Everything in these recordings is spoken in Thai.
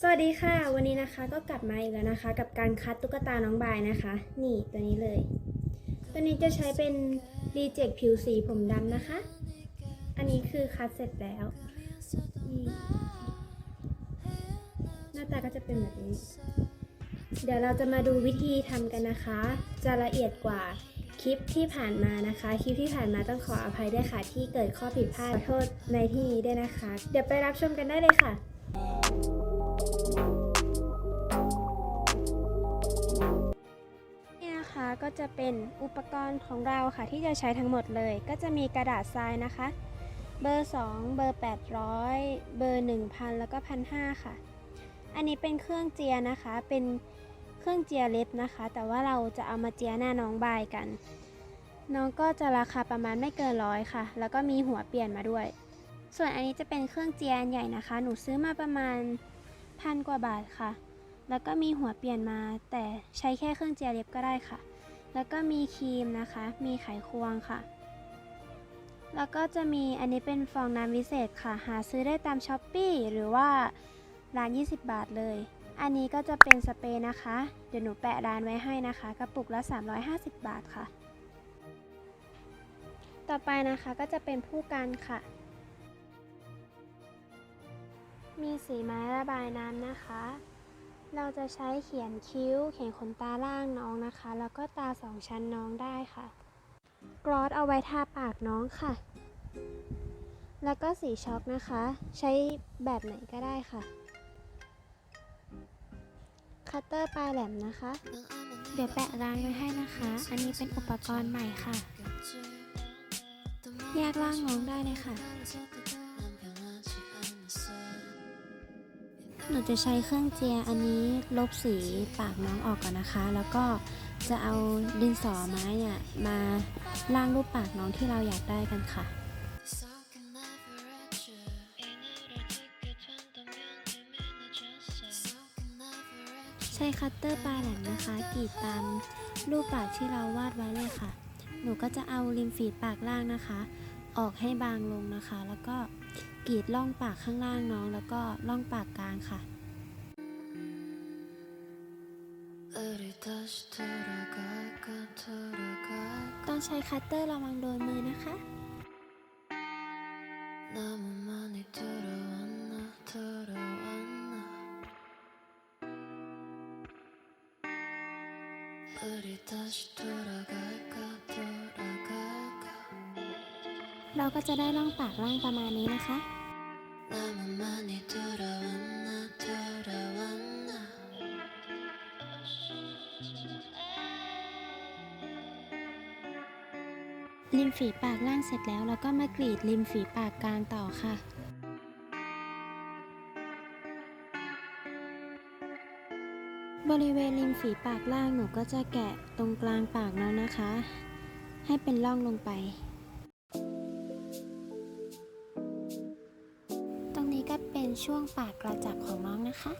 สวัสดีค่ะ วันนี้นะคะก็กลับมาอีกแล้วนะคะ กับการคัดตุ๊กตาน้องบายนะคะ นี่ตัวนี้เลย ตัวนี้จะใช้เป็นรีเจ c ผิวสีผมดำนะคะ อันนี้คือคัดเสร็จแล้วหน้าตาก็จะเป็นแบบนี้ เดี๋ยวเราจะมาดูวิธีทำกันนะคะ จะละเอียดกว่าคลิปที่ผ่านมานะคะ คลิปที่ผ่านมาต้องขออภัยด้วยค่ะ ที่เกิดข้อผิดพลาดขอโทษในที่นี้ด้วยนะคะ เดี๋ยวไปรับชมกันได้เลยค่ะนี่นะคะก็จะเป็นอุปกรณ์ของเราค่ะที่จะใช้ทั้งหมดเลย ก็จะมีกระดาษทรายนะคะ เบอร์ 2 เบอร์ 800 เบอร์ 1000 แล้วก็ 1,500 ค่ะ อันนี้เป็นเครื่องเจียนะคะเป็น เครื่องเจียเล็บนะคะ แต่ว่าเราจะเอามาเจียหน้าน้องบายกัน น้องก็จะราคาประมาณไม่เกินร้อยค่ะ แล้วก็มีหัวเปลี่ยนมาด้วย ส่วนอันนี้จะเป็นเครื่องเจียนใหญ่นะคะ หนูซื้อมาประมาณพันกว่าบาทค่ะ แล้วก็มีหัวเปลี่ยนมา แต่ใช้แค่เครื่องเจียเล็บก็ได้ค่ะ แล้วก็มีครีมนะคะ มีไขควงค่ะแล้วก็จะมีอันนี้เป็นฟองน้ำวิเศษค่ะ หาซื้อได้ตามช้อปปีหรือว่าร้าน 20 บาทเลย อันนี้ก็จะเป็นสเปรย์นะคะ เดี๋ยวหนูแปะร้านไว้ให้นะคะ กระปุกละ 350 บาทค่ะ ต่อไปนะคะก็จะเป็นผู้กันค่ะ มีสีไม้ระบายน้ำนะคะ เราจะใช้เขียนคิ้ว เขียนขนตาล่างน้องนะคะ แล้วก็ตาสองชั้นน้องได้ค่ะกรอสเอาไว้ทาปากน้องค่ะ แล้วก็สีช็อกนะคะ ใช้แบบไหนก็ได้ค่ะ คัตเตอร์ปลายแหลมนะคะ เดี๋ยวแปะร้านไว้ให้นะคะ อันนี้เป็นอุปกรณ์ใหม่ค่ะ แยกล่างน้องได้เลยค่ะ หนูจะใช้เครื่องเจียอันนี้ลบสีปากน้องออกก่อนนะคะ แล้วก็จะเอาดินสอไม้เนี่ยมาล่างรูปปากน้องที่เราอยากได้กันค่ะ ใช้คัตเตอร์ปลายแหลมนะคะกรีดตามรูปปากที่เราวาดไว้เลยค่ะ หนูก็จะเอาริมฝีปากล่างนะคะ ออกให้บางลงนะคะ แล้วก็กรีดล่องปากข้างล่างน้อง แล้วก็ล่องปากกลางค่ะตอนใช้คัตเตอร์ระวังโดนมือนะคะ เราก็จะได้ร่องปากล่างประมาณนี้นะคะ ริมฝีปากล่างเสร็จแล้วเราก็มากรีดริมฝีปากกลางต่อค่ะ บริเวณริมฝีปากล่างหนูก็จะแกะตรงกลางปากแล้วนะคะ ให้เป็นร่องลงไป ตรงนี้ก็เป็นช่วงปากกระจับของน้องนะคะ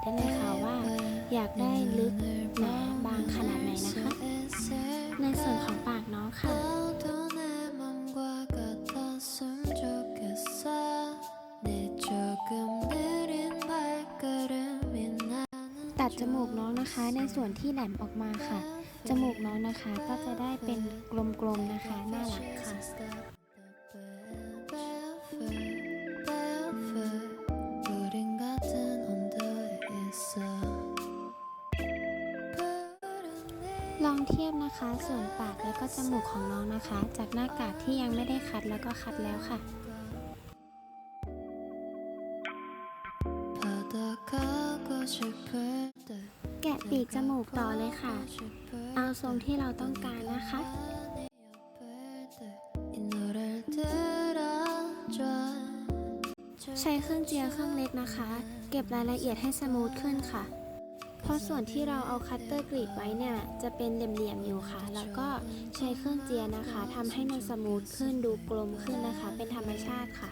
ได้เลยค่ะว่า อยากได้ลึกหนาบางขนาดไหนนะคะ ในส่วนของปากน้องค่ะ ตัดจมูกน้องนะคะในส่วนที่แหลมออกมาค่ะ จมูกน้องนะคะก็จะได้เป็นกลมๆนะคะ น่ารักค่ะ มูกของน้องนะคะ จากหน้ากากที่ยังไม่ได้คัดแล้วก็คัดแล้วค่ะ แกะปีกจมูกต่อเลยค่ะ เอาทรงที่เราต้องการนะคะใช้เครื่องเจียเครื่องเล็กนะคะ เก็บรายละเอียดให้สมูทขึ้นค่ะ เพราะส่วนที่เราเอาคัตเตอร์กรีดไว้เนี่ยจะเป็นเหลี่ยมๆอยู่ค่ะ แล้วก็ใช้เครื่องเจียนะคะทำให้มันสมูทขึ้นดูกลมขึ้นนะคะ เป็นธรรมชาติค่ะ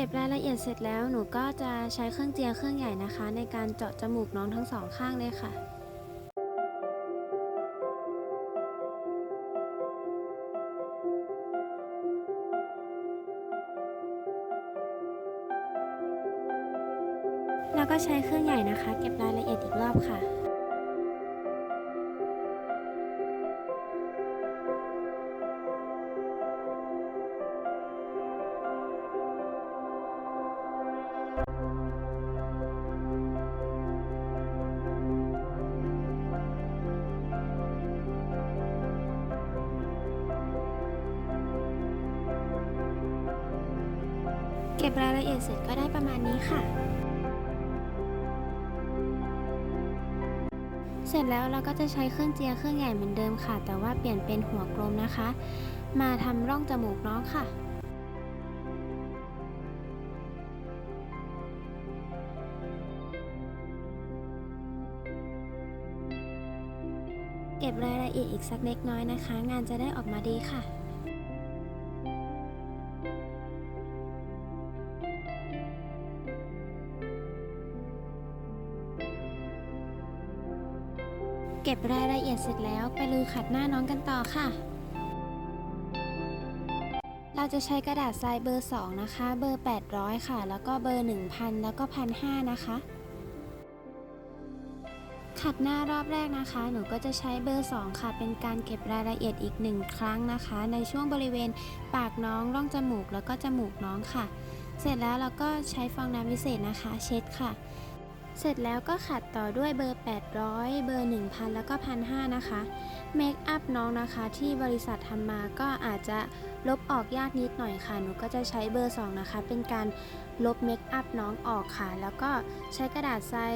ก็บรายละเอียดเสร็จแล้วหนูก็จะใช้เครื่องเจียเครื่องใหญ่นะคะ ในการเจาะจมูกน้องทั้งสองข้างเลยค่ะแล้วก็ใช้เครื่องใหญ่นะคะ เก็บรายละเอียดอีกรอบค่ะ เก็บรายละเอียดเสร็จก็ได้ประมาณนี้ค่ะ เสร็จแล้วเราก็จะใช้เครื่องเจียเครื่องใหญ่เหมือนเดิมค่ะ แต่ว่าเปลี่ยนเป็นหัวกลมนะคะ มาทำร่องจมูกน้องค่ะเก็บรายละเอียดอีกสักเล็กน้อยนะคะ งานจะได้ออกมาดีค่ะ ก็บรายละเอียดเสร็จแล้วไปลุยขัดหน้าน้องกันต่อค่ะ เราจะใช้กระดาษทรายเบอร์ 2 นะคะ เบอร์ 800 ค่ะ แล้วก็เบอร์ 1000 แล้วก็1,500นะคะ ขัดหน้ารอบแรกนะคะ หนูก็จะใช้เบอร์ 2 ค่ะ เป็นการเก็บรายละเอียดอีกหนึ่งครั้งนะคะ ในช่วงบริเวณปากน้องร่องจมูกแล้วก็จมูกน้องค่ะ เสร็จแล้วเราก็ใช้ฟองน้ำวิเศษนะคะ เช็ดค่ะ เสร็จแล้วก็ขัดต่อด้วยเบอร์ 800 เบอร์ 1000 แล้วก็ 1,500 นะคะ เมคอัพน้องนะคะที่บริษัททำมาก็อาจจะลบออกยากนิดหน่อยค่ะ หนูก็จะใช้เบอร์ 2 นะคะ เป็นการลบเมคอัพน้องออกค่ะ แล้วก็ใช้กระดาษทราย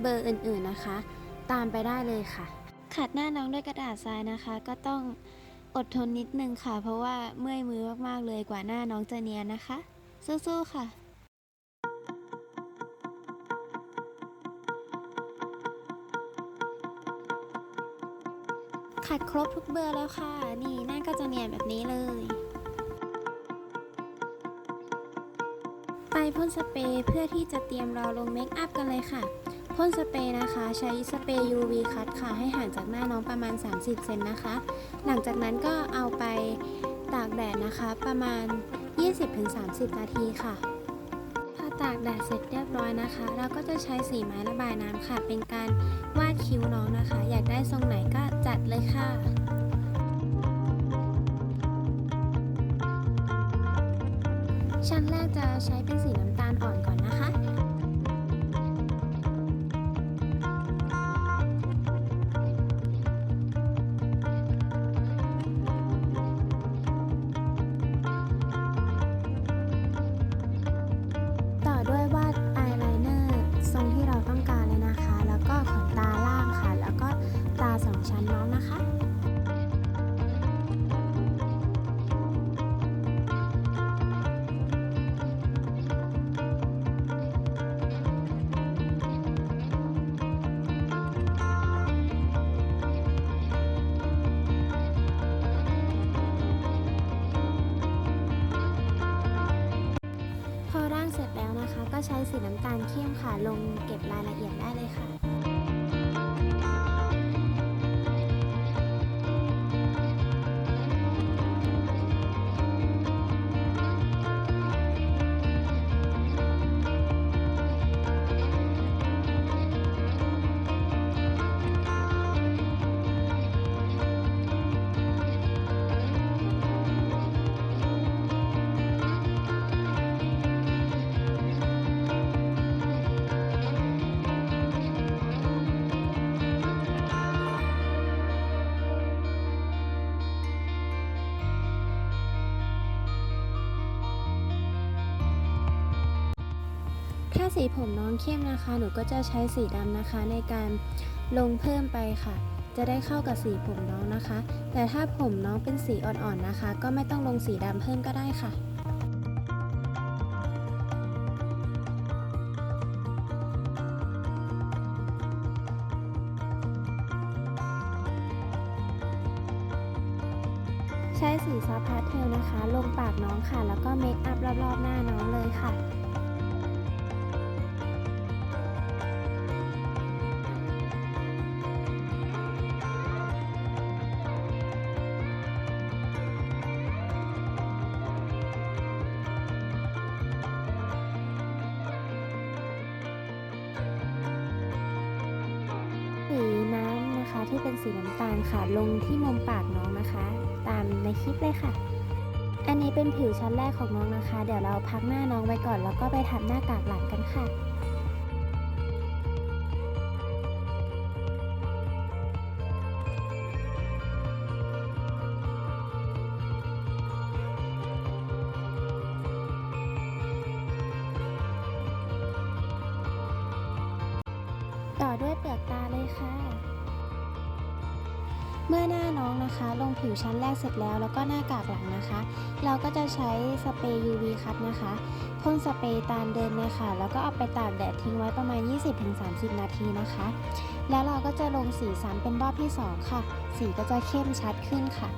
เบอร์อื่นๆนะคะ ตามไปได้เลยค่ะ ขัดหน้าน้องด้วยกระดาษทรายนะคะ ก็ต้องอดทนนิดนึงค่ะ เพราะว่าเมื่อยมือมากๆเลยกว่าหน้าน้องจะเนียนนะคะ สู้ๆค่ะ ขัดครบทุกเบอร์แล้วค่ะ นี่หน้าก็จะเนียนแบบนี้เลย ไปพ่นสเปรย์เพื่อที่จะเตรียมรอลงเมคอัพกันเลยค่ะพ่นสเปรย์นะคะ ใช้สเปรย์ UV คัดค่ะ ให้ห่างจากหน้าน้องประมาณ 30 เซนนะคะ หลังจากนั้นก็เอาไปตากแดดนะคะ ประมาณ 20-30 นาทีค่ะ ตากแดดเสร็จเรียบร้อยนะคะ เราก็จะใช้สีไม้ระบายน้ำค่ะ เป็นการวาดคิ้วน้องนะคะ อยากได้ทรงไหนก็จัดเลยค่ะชั้นแรกจะใช้เป็นสีน้ำ ใช้สีน้ำตาลเข้มค่ะ ลงเก็บรายละเอียดได้เลยค่ะ ถ้าสีผมน้องเข้มนะคะ หนูก็จะใช้สีดำนะคะ ในการลงเพิ่มไปค่ะ จะได้เข้ากับสีผมน้องนะคะ แต่ถ้าผมน้องเป็นสีอ่อนๆนะคะ ก็ไม่ต้องลงสีดำเพิ่มก็ได้ค่ะใช้สีซอฟต์พาสเทลนะคะ ลงปากน้องค่ะ แล้วก็เมคอัพรอบๆหน้าน้องเลยค่ะ เป็นสีน้ำตาลค่ะ ลงที่มุมปากน้องนะคะ ตามในคลิปเลยค่ะ อันนี้เป็นผิวชั้นแรกของน้องนะคะ เดี๋ยวเราพักหน้าน้องไว้ก่อน แล้วก็ไปทำหน้ากากหลังกันค่ะ เราก็จะใช้สเปรย์ UV คัดนะคะพ่นสเปรย์ตามเดินเลยค่ะ แล้วก็เอาไปตากแดดทิ้งไว้ประมาณ 20-30 นาทีนะคะ แล้วเราก็จะลงสีซ้ำเป็นรอบที่ 2 ค่ะ สีก็จะเข้มชัดขึ้นค่ะ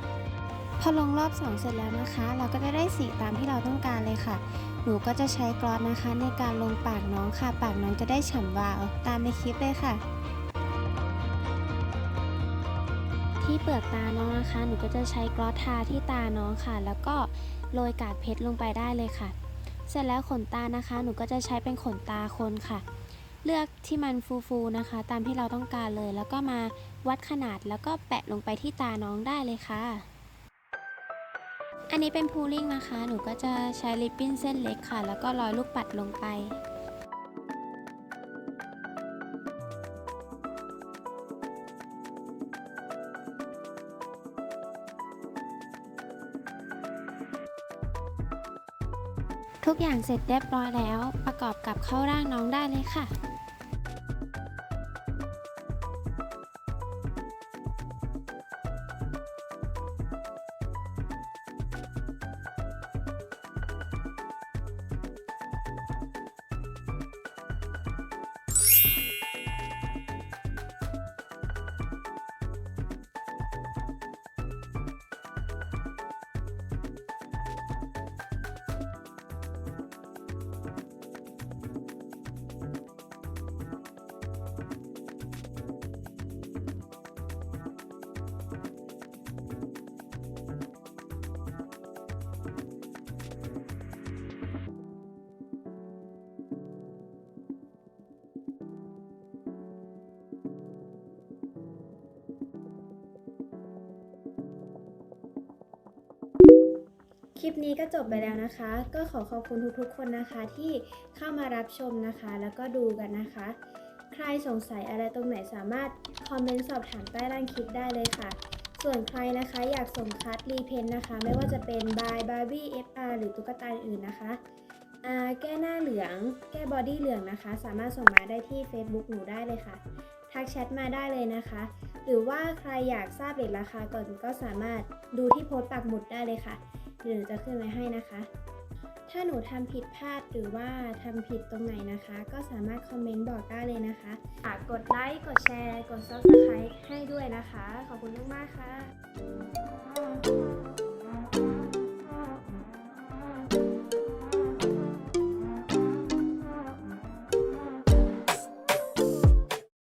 พอลงรอบ 2 เสร็จแล้วนะคะ เราก็จะได้สีตามที่เราต้องการเลยค่ะ หนูก็จะใช้กลอสนะคะ ในการลงปากน้องค่ะ ปากน้องจะได้ฉ่ำวาวตามในคลิปเลยค่ะ ที่เปลือกตาน้องนะคะ หนูก็จะใช้กลอสทาที่ตาน้องค่ะ แล้วก็โรยกากเพชรลงไปได้เลยค่ะ เสร็จแล้วขนตานะคะ หนูก็จะใช้เป็นขนตาคนค่ะ เลือกที่มันฟูๆนะคะ ตามที่เราต้องการเลย แล้วก็มาวัดขนาดแล้วก็แปะลงไปที่ตาน้องได้เลยค่ะ อันนี้เป็นพูลิ่งนะคะ หนูก็จะใช้ลิปปิ้นเส้นเล็กค่ะ แล้วก็ร้อยลูกปัดลงไป ทุกอย่างเสร็จเรียบร้อยแล้ว ประกอบกับเข้าร่างน้องได้เลยค่ะ ลิปนี้ก็จบไปแล้วนะคะ ก็ขอขอบคุณทุกๆคนนะคะที่เข้ามารับชมนะคะ แล้วก็ดูกันนะคะ ใครสงสัยอะไรตรงไหนสามารถคอมเมนต์สอบถามใต้ล่างคลิปได้เลยค่ะ ส่วนใครนะคะอยากส่งคัดรีเพนนะคะ ไม่ว่าจะเป็นบายบาร์บี้ FR หรือตุ๊กตาอื่นนะคะแก้หน้าเหลือง แก้บอดี้เหลืองนะคะ สามารถส่งมาได้ที่ Facebook หนูได้เลยค่ะ ทักแชทมาได้เลยนะคะ หรือว่าใครอยากทราบเรทราคาก่อนก็สามารถดูที่โพสต์ปักหมุดได้เลยค่ะ เดี๋ยวจะขึ้นไว้ให้นะคะ ถ้าหนูทำผิดพลาดหรือว่าทำผิดตรงไหนนะคะ ก็สามารถคอมเมนต์บอกได้เลยนะคะฝากกดไลค์กดแชร์ กด subscribe ให้ด้วยนะคะ ขอบคุณมากๆค่ะ